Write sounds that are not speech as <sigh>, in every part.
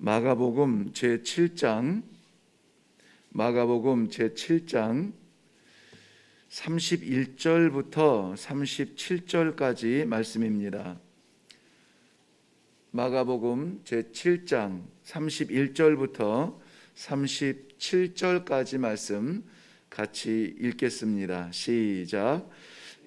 마가복음 제 7장 마가복음 제 7장 31절부터 37절까지 말씀입니다. 마가복음 제 7장 31절부터 37절까지 말씀 같이 읽겠습니다. 시작.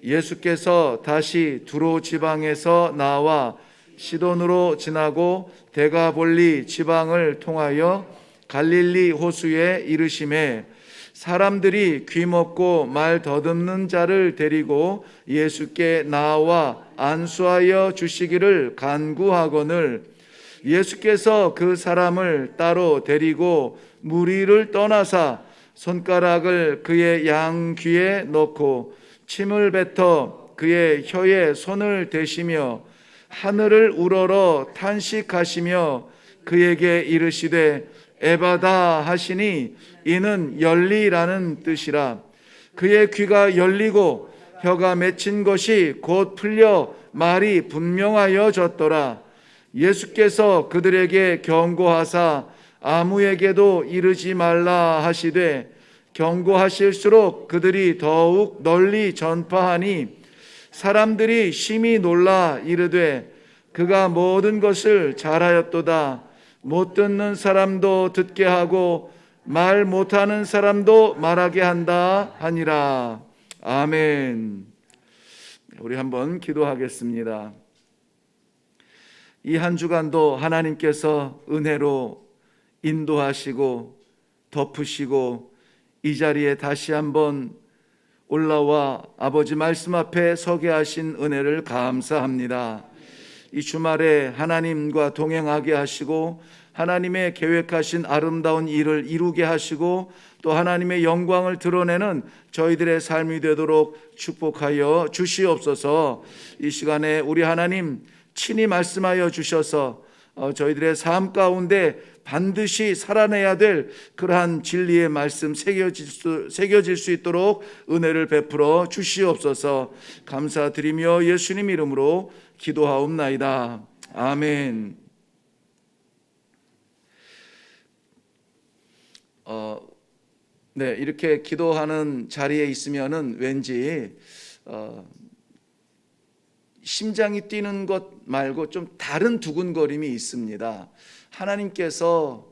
예수께서 다시 두로 지방에서 나와 시돈으로 지나고 데가볼리 지방을 통하여 갈릴리 호수에 이르심에 사람들이 귀먹고 말 더듬는 자를 데리고 예수께 나와 안수하여 주시기를 간구하거늘 예수께서 그 사람을 따로 데리고 무리를 떠나사 손가락을 그의 양 귀에 넣고 침을 뱉어 그의 혀에 손을 대시며 하늘을 우러러 탄식하시며 그에게 이르시되 에바다 하시니 이는 열리라는 뜻이라. 그의 귀가 열리고 혀가 맺힌 것이 곧 풀려 말이 분명하여졌더라. 예수께서 그들에게 경고하사 아무에게도 이르지 말라 하시되 경고하실수록 그들이 더욱 널리 전파하니 사람들이 심히 놀라 이르되 그가 모든 것을 잘하였도다. 못 듣는 사람도 듣게 하고 말 못하는 사람도 말하게 한다 하니라. 아멘. 우리 한번 기도하겠습니다. 이 한 주간도 하나님께서 은혜로 인도하시고 덮으시고 이 자리에 다시 한번 올라와 아버지 말씀 앞에 서게 하신 은혜를 감사합니다. 이 주말에 하나님과 동행하게 하시고 하나님의 계획하신 아름다운 일을 이루게 하시고 또 하나님의 영광을 드러내는 저희들의 삶이 되도록 축복하여 주시옵소서. 이 시간에 우리 하나님 친히 말씀하여 주셔서 어, 저희들의 삶 가운데 반드시 살아내야 될 그러한 진리의 말씀 새겨질 수, 새겨질 수 있도록 은혜를 베풀어 주시옵소서 감사드리며 예수님 이름으로 기도하옵나이다. 아멘. 어, 네, 이렇게 기도하는 자리에 있으면은 왠지 어, 심장이 뛰는 것 말고 좀 다른 두근거림이 있습니다. 하나님께서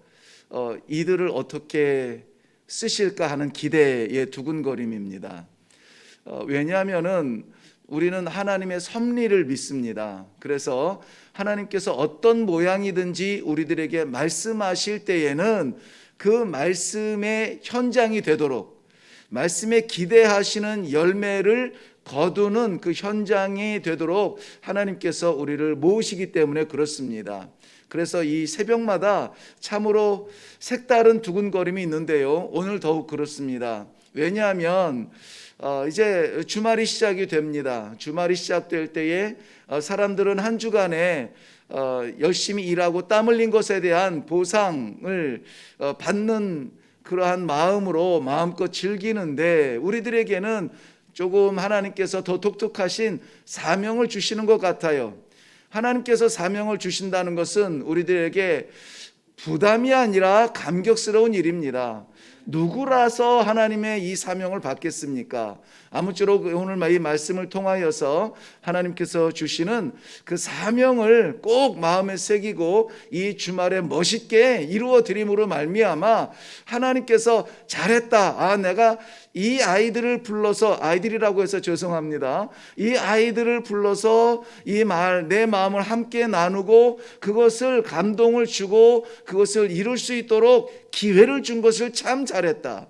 어, 이들을 어떻게 쓰실까 하는 기대의 두근거림입니다. 어, 왜냐하면은 우리는 하나님의 섭리를 믿습니다. 그래서 하나님께서 어떤 모양이든지 우리들에게 말씀하실 때에는 그 말씀의 현장이 되도록 말씀에 기대하시는 열매를 거두는 그 현장이 되도록 하나님께서 우리를 모으시기 때문에 그렇습니다. 그래서 이 새벽마다 참으로 색다른 두근거림이 있는데요. 오늘 더욱 그렇습니다. 왜냐하면 어, 이제 주말이 시작이 됩니다. 주말이 시작될 때에 어, 사람들은 한 주간에 어, 열심히 일하고 땀 흘린 것에 대한 보상을 어, 받는 그러한 마음으로 마음껏 즐기는데 우리들에게는 조금 하나님께서 더 독특하신 사명을 주시는 것 같아요. 하나님께서 사명을 주신다는 것은 우리들에게 부담이 아니라 감격스러운 일입니다. 누구라서 하나님의 이 사명을 받겠습니까? 아무쪼록 오늘 이 말씀을 통하여서 하나님께서 주시는 그 사명을 꼭 마음에 새기고 이 주말에 멋있게 이루어 드림으로 말미암아 하나님께서 잘했다. 아 내가 이 아이들을 불러서 아이들이라고 해서 죄송합니다. 이 아이들을 불러서 이 말 내 마음을 함께 나누고 그것을 감동을 주고 그것을 이룰 수 있도록 기회를 준 것을 참 잘했다.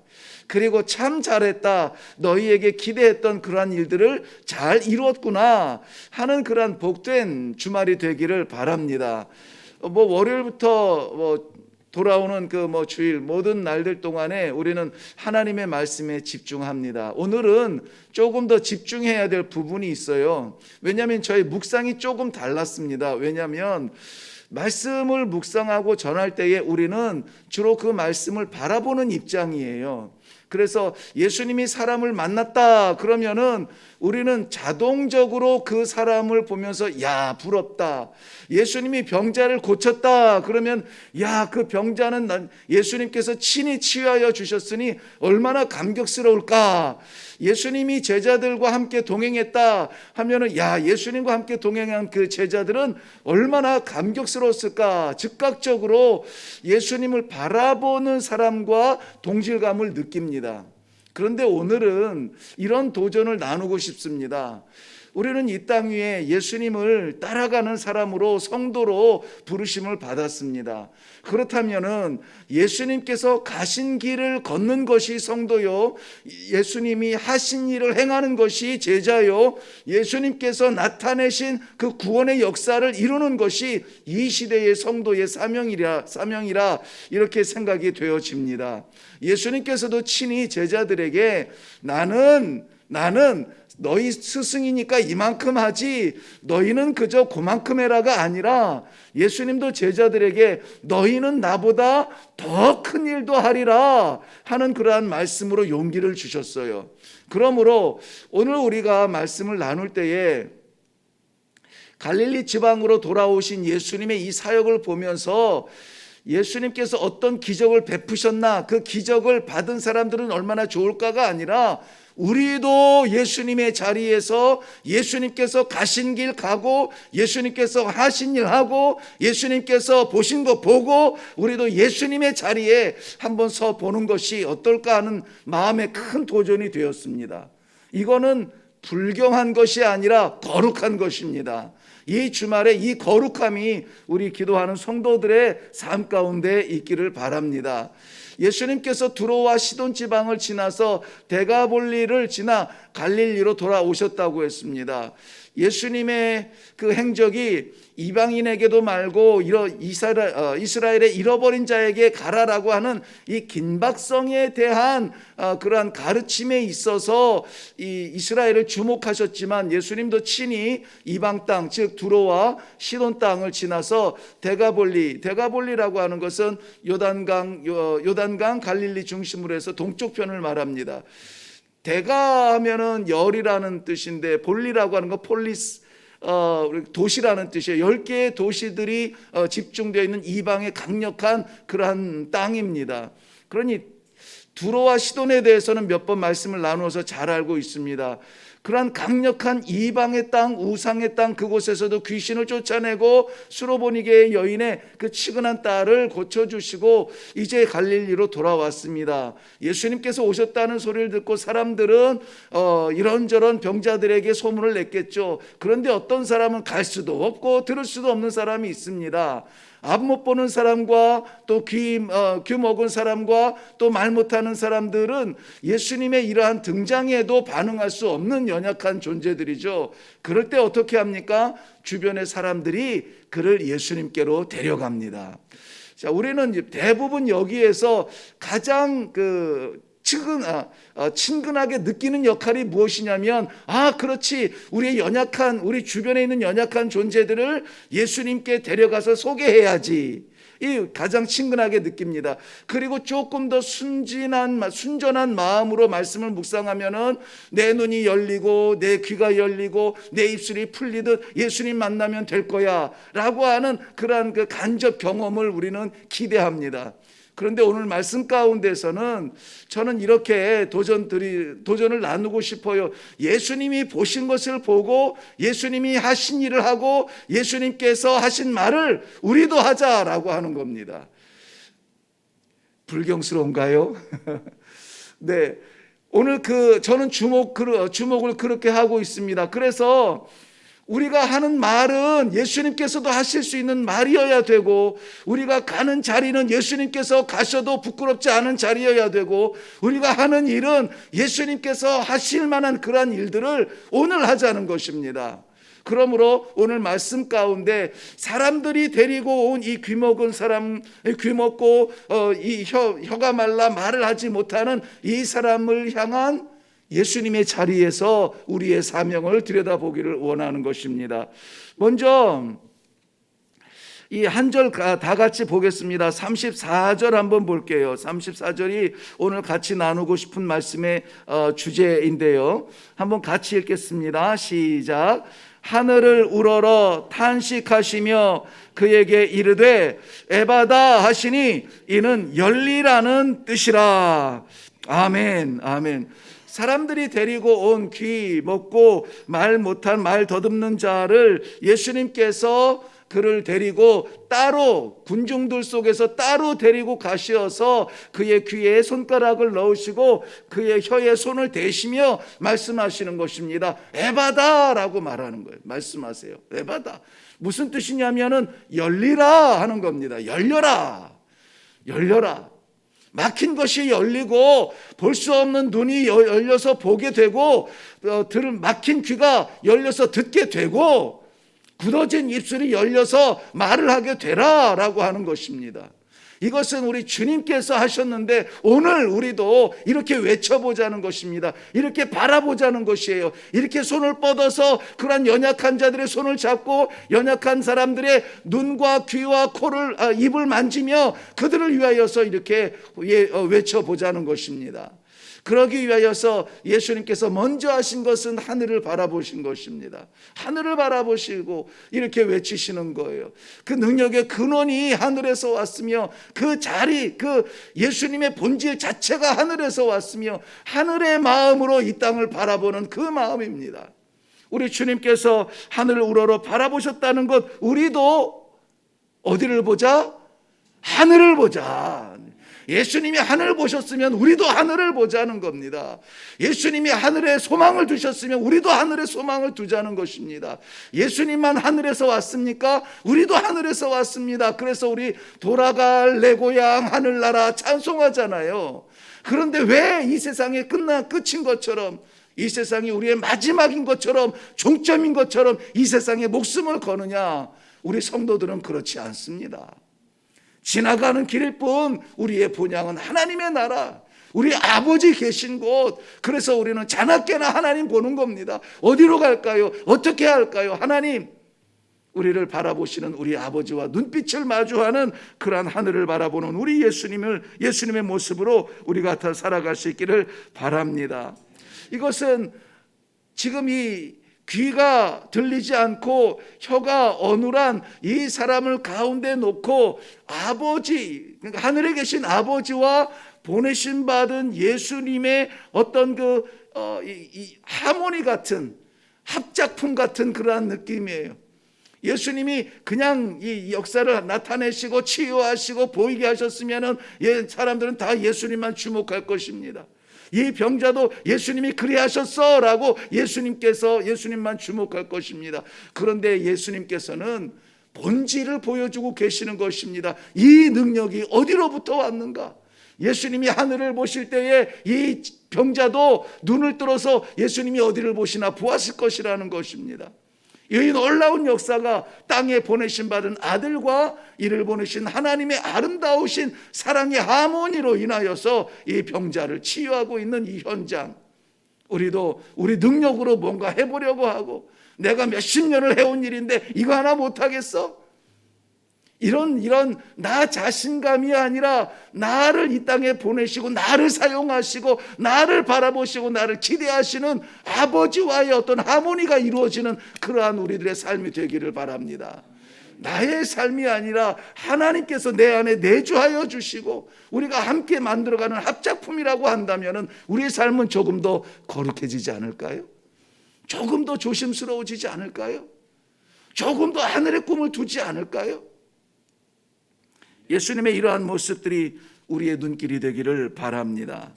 그리고 참 잘했다. 너희에게 기대했던 그러한 일들을 잘 이루었구나 하는 그러한 복된 주말이 되기를 바랍니다. 뭐 월요일부터 뭐 돌아오는 그 뭐 주일 모든 날들 동안에 우리는 하나님의 말씀에 집중합니다. 오늘은 조금 더 집중해야 될 부분이 있어요. 왜냐하면 저희 묵상이 조금 달랐습니다. 왜냐하면 말씀을 묵상하고 전할 때에 우리는 주로 그 말씀을 바라보는 입장이에요. 그래서 예수님이 사람을 만났다 그러면은 우리는 자동적으로 그 사람을 보면서 야 부럽다. 예수님이 병자를 고쳤다 그러면 야 그 병자는 난 예수님께서 친히 치유하여 주셨으니 얼마나 감격스러울까. 예수님이 제자들과 함께 동행했다 하면은 야 예수님과 함께 동행한 그 제자들은 얼마나 감격스러웠을까. 즉각적으로 예수님을 바라보는 사람과 동질감을 느낍니다. 그런데 오늘은 이런 도전을 나누고 싶습니다. 우리는 이 땅 위에 예수님을 따라가는 사람으로 성도로 부르심을 받았습니다. 그렇다면은 예수님께서 가신 길을 걷는 것이 성도요. 예수님이 하신 일을 행하는 것이 제자요. 예수님께서 나타내신 그 구원의 역사를 이루는 것이 이 시대의 성도의 사명이라 사명이라 이렇게 생각이 되어집니다. 예수님께서도 친히 제자들에게 나는 나는 너희 스승이니까 이만큼 하지 너희는 그저 그만큼 해라가 아니라 예수님도 제자들에게 너희는 나보다 더 큰 일도 하리라 하는 그러한 말씀으로 용기를 주셨어요. 그러므로 오늘 우리가 말씀을 나눌 때에 갈릴리 지방으로 돌아오신 예수님의 이 사역을 보면서 예수님께서 어떤 기적을 베푸셨나 그 기적을 받은 사람들은 얼마나 좋을까가 아니라 우리도 예수님의 자리에서 예수님께서 가신 길 가고 예수님께서 하신 일 하고 예수님께서 보신 거 보고 우리도 예수님의 자리에 한번 서 보는 것이 어떨까 하는 마음의 큰 도전이 되었습니다. 이거는 불경한 것이 아니라 거룩한 것입니다. 이 주말에 이 거룩함이 우리 기도하는 성도들의 삶 가운데 있기를 바랍니다. 예수님께서 두로와 시돈 지방을 지나서 대가볼리를 지나 갈릴리로 돌아오셨다고 했습니다. 예수님의 그 행적이 이방인에게도 말고 이스라엘의 잃어버린 자에게 가라라고 하는 이 긴박성에 대한 어, 그러한 가르침에 있어서 이 이스라엘을 주목하셨지만 예수님도 친히 이방 땅, 즉 두로와 시돈 땅을 지나서 대가볼리, 대가볼리라고 하는 것은 요단강, 요단 강 갈릴리 중심으로 해서 동쪽 편을 말합니다. 대가 하면은 열이라는 뜻인데 볼리라고 하는 거 폴리스 어, 도시라는 뜻이에요. 10개의 도시들이 어, 집중되어 있는 이방의 강력한 그러한 땅입니다. 그러니 두로와 시돈에 대해서는 몇 번 말씀을 나누어서 잘 알고 있습니다. 그러한 강력한 이방의 땅, 우상의 땅 그곳에서도 귀신을 쫓아내고 수로보니게의 여인의 그 치근한 딸을 고쳐주시고 이제 갈릴리로 돌아왔습니다. 예수님께서 오셨다는 소리를 듣고 사람들은 어, 이런저런 병자들에게 소문을 냈겠죠. 그런데 어떤 사람은 갈 수도 없고 들을 수도 없는 사람이 있습니다. 앞 못 보는 사람과 또 귀, 어, 귀 먹은 사람과 또 말 못하는 사람들은 예수님의 이러한 등장에도 반응할 수 없는 연약한 존재들이죠. 그럴 때 어떻게 합니까? 주변의 사람들이 그를 예수님께로 데려갑니다. 자, 우리는 대부분 여기에서 가장 그 친근, 아, 아, 친근하게 느끼는 역할이 무엇이냐면, 아, 그렇지. 우리의 연약한, 우리 주변에 있는 연약한 존재들을 예수님께 데려가서 소개해야지. 이 가장 친근하게 느낍니다. 그리고 조금 더 순진한, 순전한 마음으로 말씀을 묵상하면은 내 눈이 열리고 내 귀가 열리고 내 입술이 풀리듯 예수님 만나면 될 거야. 라고 하는 그러한 그 간접 경험을 우리는 기대합니다. 그런데 오늘 말씀 가운데서는 저는 이렇게 도전들이 도전을 나누고 싶어요. 예수님이 보신 것을 보고 예수님이 하신 일을 하고 예수님께서 하신 말을 우리도 하자라고 하는 겁니다. 불경스러운가요? <laughs> 네. 오늘 그 저는 주목 주목을 그렇게 하고 있습니다. 그래서 우리가 하는 말은 예수님께서도 하실 수 있는 말이어야 되고, 우리가 가는 자리는 예수님께서 가셔도 부끄럽지 않은 자리여야 되고, 우리가 하는 일은 예수님께서 하실 만한 그러한 일들을 오늘 하자는 것입니다. 그러므로 오늘 말씀 가운데 사람들이 데리고 온 이 귀먹은 사람, 귀먹고 어, 이 혀, 혀가 말라 말을 하지 못하는 이 사람을 향한 예수님의 자리에서 우리의 사명을 들여다보기를 원하는 것입니다. 먼저 이 한 절 다 같이 보겠습니다. 34절 한번 볼게요. 34절이 오늘 같이 나누고 싶은 말씀의 어, 주제인데요. 한번 같이 읽겠습니다. 시작. 하늘을 우러러 탄식하시며 그에게 이르되 에바다 하시니 이는 열리라는 뜻이라. 아멘. 아멘. 사람들이 데리고 온 귀 먹고 말 못한 말 더듬는 자를 예수님께서 그를 데리고 따로 군중들 속에서 따로 데리고 가시어서 그의 귀에 손가락을 넣으시고 그의 혀에 손을 대시며 말씀하시는 것입니다. 에바다라고 말하는 거예요. 말씀하세요. 에바다. 무슨 뜻이냐면은 열리라 하는 겁니다. 열려라. 열려라. 막힌 것이 열리고 볼 수 없는 눈이 여- 열려서 보게 되고 어, 들 막힌 귀가 열려서 듣게 되고 굳어진 입술이 열려서 말을 하게 되라라고 하는 것입니다. 이것은 우리 주님께서 하셨는데 오늘 우리도 이렇게 외쳐보자는 것입니다. 이렇게 바라보자는 것이에요. 이렇게 손을 뻗어서 그러한 연약한 자들의 손을 잡고 연약한 사람들의 눈과 귀와 코를 아, 입을 만지며 그들을 위하여서 이렇게 예, 어, 외쳐보자는 것입니다. 그러기 위하여서 예수님께서 먼저 하신 것은 하늘을 바라보신 것입니다. 하늘을 바라보시고 이렇게 외치시는 거예요. 그 능력의 근원이 하늘에서 왔으며 그 자리, 그 예수님의 본질 자체가 하늘에서 왔으며 하늘의 마음으로 이 땅을 바라보는 그 마음입니다. 우리 주님께서 하늘을 우러러 바라보셨다는 것, 우리도 어디를 보자? 하늘을 보자. 예수님이 하늘을 보셨으면 우리도 하늘을 보자는 겁니다. 예수님이 하늘에 소망을 두셨으면 우리도 하늘에 소망을 두자는 것입니다. 예수님만 하늘에서 왔습니까? 우리도 하늘에서 왔습니다. 그래서 우리 돌아갈 내 고향 하늘나라 찬송하잖아요. 그런데 왜 이 세상에 끝나 끝인 것처럼 이 세상이 우리의 마지막인 것처럼 종점인 것처럼 이 세상에 목숨을 거느냐? 우리 성도들은 그렇지 않습니다. 지나가는 길일 뿐 우리의 본향은 하나님의 나라. 우리 아버지 계신 곳. 그래서 우리는 자나깨나 하나님 보는 겁니다. 어디로 갈까요? 어떻게 할까요? 하나님. 우리를 바라보시는 우리 아버지와 눈빛을 마주하는 그러한 하늘을 바라보는 우리 예수님을 예수님의 모습으로 우리가 다 살아갈 수 있기를 바랍니다. 이것은 지금 이 귀가 들리지 않고 혀가 어눌한 이 사람을 가운데 놓고 아버지, 그러니까 하늘에 계신 아버지와 보내신 받은 예수님의 어떤 그, 어, 이, 이 하모니 같은 합작품 같은 그러한 느낌이에요. 예수님이 그냥 이 역사를 나타내시고 치유하시고 보이게 하셨으면은 예, 사람들은 다 예수님만 주목할 것입니다. 이 병자도 예수님이 그리 하셨어 라고 예수님께서 예수님만 주목할 것입니다. 그런데 예수님께서는 본질을 보여주고 계시는 것입니다. 이 능력이 어디로부터 왔는가? 예수님이 하늘을 보실 때에 이 병자도 눈을 뚫어서 예수님이 어디를 보시나 보았을 것이라는 것입니다. 이 놀라운 역사가 땅에 보내신 받은 아들과 이를 보내신 하나님의 아름다우신 사랑의 하모니로 인하여서 이 병자를 치유하고 있는 이 현장. 우리도 우리 능력으로 뭔가 해보려고 하고 내가 몇십 년을 해온 일인데 이거 하나 못하겠어? 이런 이런 나 자신감이 아니라 나를 이 땅에 보내시고 나를 사용하시고 나를 바라보시고 나를 기대하시는 아버지와의 어떤 하모니가 이루어지는 그러한 우리들의 삶이 되기를 바랍니다. 나의 삶이 아니라 하나님께서 내 안에 내주하여 주시고 우리가 함께 만들어가는 합작품이라고 한다면 우리의 삶은 조금 더 거룩해지지 않을까요? 조금 더 조심스러워지지 않을까요? 조금 더 하늘의 꿈을 두지 않을까요? 예수님의 이러한 모습들이 우리의 눈길이 되기를 바랍니다.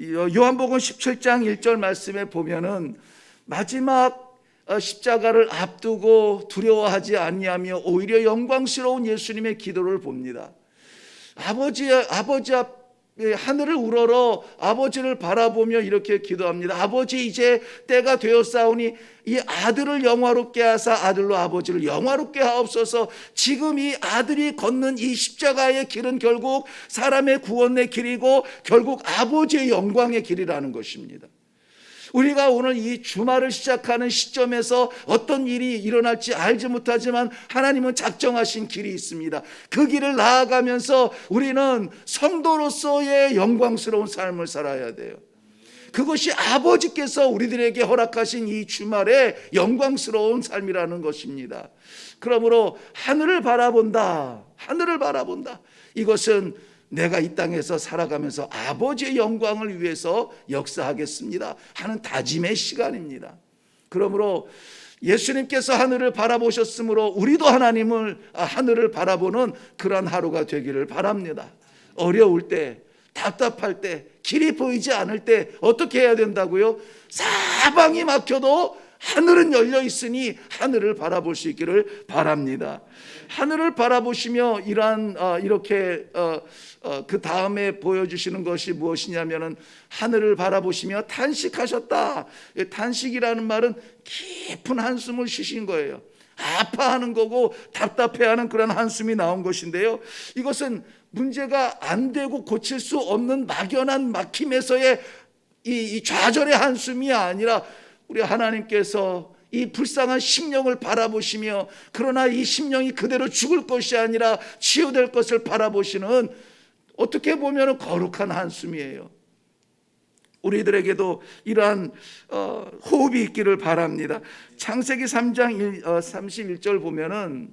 요한복음 17장 1절 말씀에 보면은 마지막 어, 십자가를 앞두고 두려워하지 아니하며 오히려 영광스러운 예수님의 기도를 봅니다. 아버지 아버지 앞 하늘을 우러러 아버지를 바라보며 이렇게 기도합니다. 아버지 이제 때가 되었사오니 이 아들을 영화롭게 하사 아들로 아버지를 영화롭게 하옵소서. 지금 이 아들이 걷는 이 십자가의 길은 결국 사람의 구원의 길이고 결국 아버지의 영광의 길이라는 것입니다. 우리가 오늘 이 주말을 시작하는 시점에서 어떤 일이 일어날지 알지 못하지만 하나님은 작정하신 길이 있습니다. 그 길을 나아가면서 우리는 성도로서의 영광스러운 삶을 살아야 돼요. 그것이 아버지께서 우리들에게 허락하신 이 주말의 영광스러운 삶이라는 것입니다. 그러므로 하늘을 바라본다. 하늘을 바라본다. 이것은 내가 이 땅에서 살아가면서 아버지의 영광을 위해서 역사하겠습니다. 하는 다짐의 시간입니다. 그러므로 예수님께서 하늘을 바라보셨으므로 우리도 하나님을 아, 하늘을 바라보는 그러한 하루가 되기를 바랍니다. 어려울 때, 답답할 때, 길이 보이지 않을 때 어떻게 해야 된다고요? 사방이 막혀도 하늘은 열려 있으니 하늘을 바라볼 수 있기를 바랍니다. 하늘을 바라보시며 이러한 어, 이렇게 어, 어, 그 다음에 보여주시는 것이 무엇이냐면은 하늘을 바라보시며 탄식하셨다. 이 탄식이라는 말은 깊은 한숨을 쉬신 거예요. 아파하는 거고 답답해하는 그런 한숨이 나온 것인데요. 이것은 문제가 안 되고 고칠 수 없는 막연한 막힘에서의 이, 이 좌절의 한숨이 아니라 우리 하나님께서 이 불쌍한 심령을 바라보시며 그러나 이 심령이 그대로 죽을 것이 아니라 치유될 것을 바라보시는 어떻게 보면 거룩한 한숨이에요. 우리들에게도 이러한 어, 호흡이 있기를 바랍니다. 창세기 3장 1, 어, 31절 보면은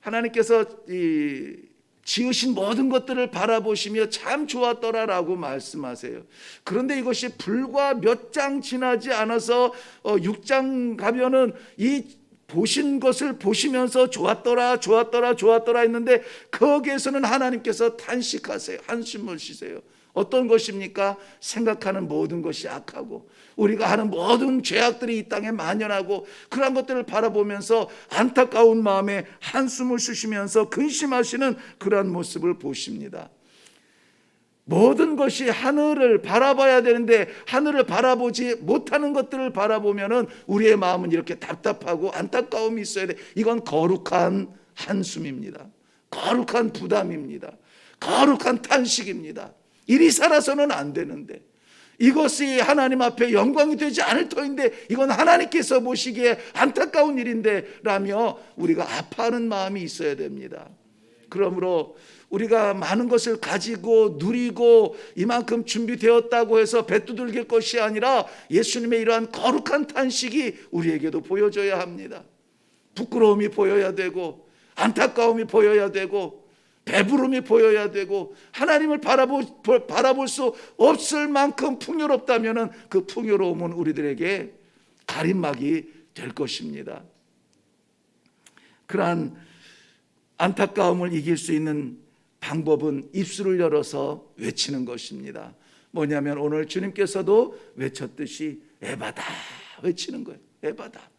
하나님께서 이 지으신 모든 것들을 바라보시며 참 좋았더라라고 말씀하세요. 그런데 이것이 불과 몇 장 지나지 않아서 어, 6장 가면은 이 보신 것을 보시면서 좋았더라, 좋았더라, 좋았더라 했는데 거기에서는 하나님께서 탄식하세요. 한숨을 쉬세요. 어떤 것입니까? 생각하는 모든 것이 악하고 우리가 하는 모든 죄악들이 이 땅에 만연하고 그런 것들을 바라보면서 안타까운 마음에 한숨을 쉬시면서 근심하시는 그러한 모습을 보십니다. 모든 것이 하늘을 바라봐야 되는데 하늘을 바라보지 못하는 것들을 바라보면은 우리의 마음은 이렇게 답답하고 안타까움이 있어야 돼. 이건 거룩한 한숨입니다. 거룩한 부담입니다. 거룩한 탄식입니다. 이리 살아서는 안 되는데 이것이 하나님 앞에 영광이 되지 않을 터인데 이건 하나님께서 보시기에 안타까운 일인데 라며 우리가 아파하는 마음이 있어야 됩니다. 그러므로 우리가 많은 것을 가지고 누리고 이만큼 준비되었다고 해서 배두들길 것이 아니라 예수님의 이러한 거룩한 탄식이 우리에게도 보여져야 합니다. 부끄러움이 보여야 되고 안타까움이 보여야 되고 배부름이 보여야 되고 하나님을 바라보, 바라볼 수 없을 만큼 풍요롭다면 그 풍요로움은 우리들에게 가림막이 될 것입니다. 그러한 안타까움을 이길 수 있는 방법은 입술을 열어서 외치는 것입니다. 뭐냐면 오늘 주님께서도 외쳤듯이 에바다 외치는 거예요. 에바다.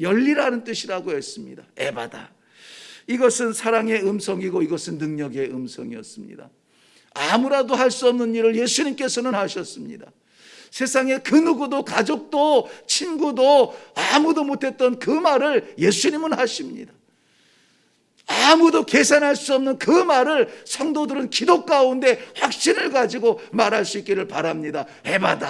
열리라는 뜻이라고 했습니다. 에바다. 이것은 사랑의 음성이고 이것은 능력의 음성이었습니다. 아무라도 할 수 없는 일을 예수님께서는 하셨습니다. 세상에 그 누구도 가족도 친구도 아무도 못했던 그 말을 예수님은 하십니다. 아무도 계산할 수 없는 그 말을 성도들은 기도 가운데 확신을 가지고 말할 수 있기를 바랍니다. 에바다.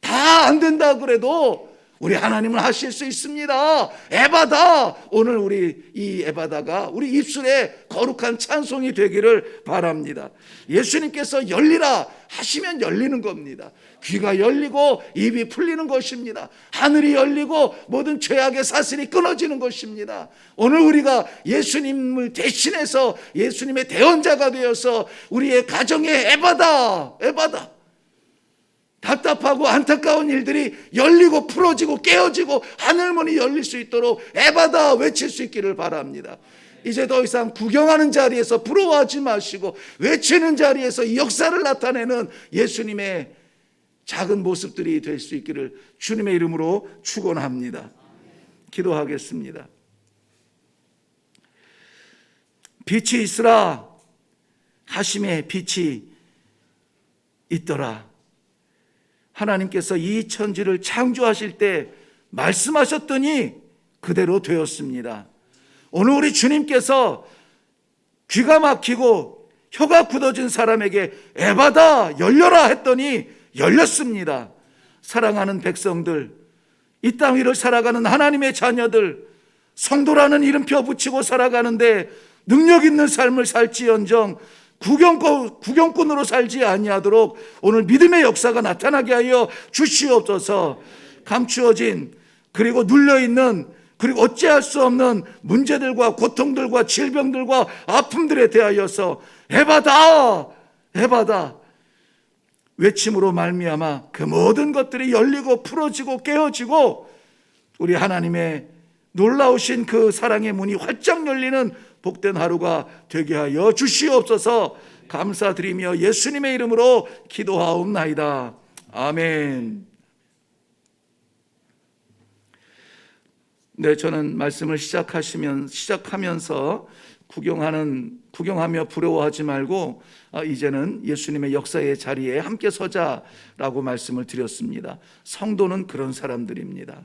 다 안 된다 그래도 우리 하나님은 하실 수 있습니다. 에바다. 오늘 우리 이 에바다가 우리 입술에 거룩한 찬송이 되기를 바랍니다. 예수님께서 열리라 하시면 열리는 겁니다. 귀가 열리고 입이 풀리는 것입니다. 하늘이 열리고 모든 죄악의 사슬이 끊어지는 것입니다. 오늘 우리가 예수님을 대신해서 예수님의 대언자가 되어서 우리의 가정에 에바다, 에바다. 답답하고 안타까운 일들이 열리고 풀어지고 깨어지고 하늘문이 열릴 수 있도록 에바다 외칠 수 있기를 바랍니다. 이제 더 이상 구경하는 자리에서 부러워하지 마시고 외치는 자리에서 역사를 나타내는 예수님의 작은 모습들이 될 수 있기를 주님의 이름으로 축원합니다. 기도하겠습니다. 빛이 있으라 하심에 빛이 있더라. 하나님께서 이 천지를 창조하실 때 말씀하셨더니 그대로 되었습니다. 오늘 우리 주님께서 귀가 막히고 혀가 굳어진 사람에게 에바다 열려라 했더니 열렸습니다. 사랑하는 백성들, 이 땅 위를 살아가는 하나님의 자녀들, 성도라는 이름표 붙이고 살아가는데 능력 있는 삶을 살지언정 구경꾼, 구경꾼으로 살지 아니하도록 오늘 믿음의 역사가 나타나게 하여 주시옵소서. 감추어진 그리고 눌려있는 그리고 어찌할 수 없는 문제들과 고통들과 질병들과 아픔들에 대하여서 에바다! 에바다! 외침으로 말미암아 그 모든 것들이 열리고 풀어지고 깨어지고 우리 하나님의 놀라우신 그 사랑의 문이 활짝 열리는 복된 하루가 되게 하여 주시옵소서 감사드리며 예수님의 이름으로 기도하옵나이다. 아멘. 네, 저는 말씀을 시작하시면 시작하면서 구경하는 구경하며 부러워하지 말고 아, 이제는 예수님의 역사의 자리에 함께 서자라고 말씀을 드렸습니다. 성도는 그런 사람들입니다.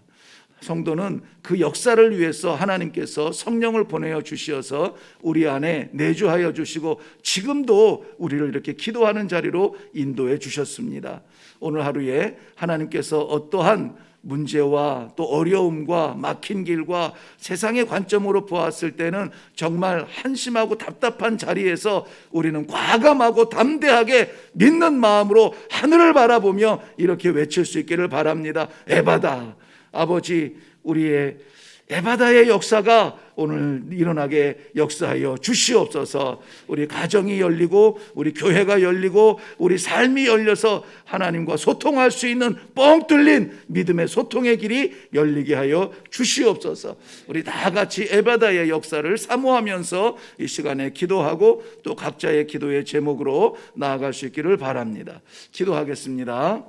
성도는 그 역사를 위해서 하나님께서 성령을 보내어 주시어서 우리 안에 내주하여 주시고 지금도 우리를 이렇게 기도하는 자리로 인도해 주셨습니다. 오늘 하루에 하나님께서 어떠한 문제와 또 어려움과 막힌 길과 세상의 관점으로 보았을 때는 정말 한심하고 답답한 자리에서 우리는 과감하고 담대하게 믿는 마음으로 하늘을 바라보며 이렇게 외칠 수 있기를 바랍니다. 에바다. 아버지, 우리의 에바다의 역사가 오늘 일어나게 역사하여 주시옵소서. 우리 가정이 열리고 우리 교회가 열리고 우리 삶이 열려서 하나님과 소통할 수 있는 뻥 뚫린 믿음의 소통의 길이 열리게 하여 주시옵소서. 우리 다 같이 에바다의 역사를 사모하면서 이 시간에 기도하고 또 각자의 기도의 제목으로 나아갈 수 있기를 바랍니다. 기도하겠습니다.